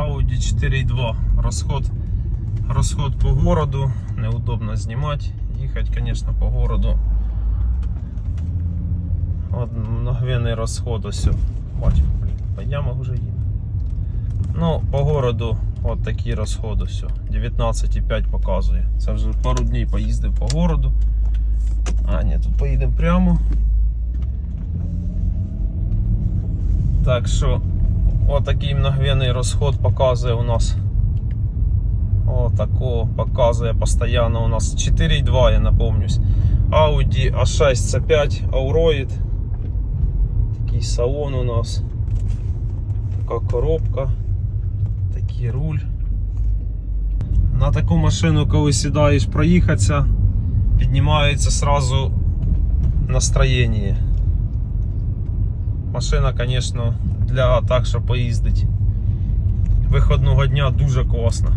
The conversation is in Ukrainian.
Audi 4.2. Розход, розход по городу. Неудобно знімати. Їхати, звісно, по городу. От мгновенний розход ось. Бачу, блін, по ямах вже їде. Ну, по городу от такий розход ось. 19,5 показує. Це вже пару днів поїздив по городу. А, ні, тут поїдемо прямо. Так що отакий мгновенний розход показує у нас. О, такого показує постійно у нас 4,2, я напомнюсь. Audi A6 C5 Auroid. Такий салон у нас. Така коробка. Такий руль. На таку машину, коли сідаєш проїхатися, піднімається сразу настроєння. Машина, звісно, для так, щоб поїздити. Виходного дня дуже класна.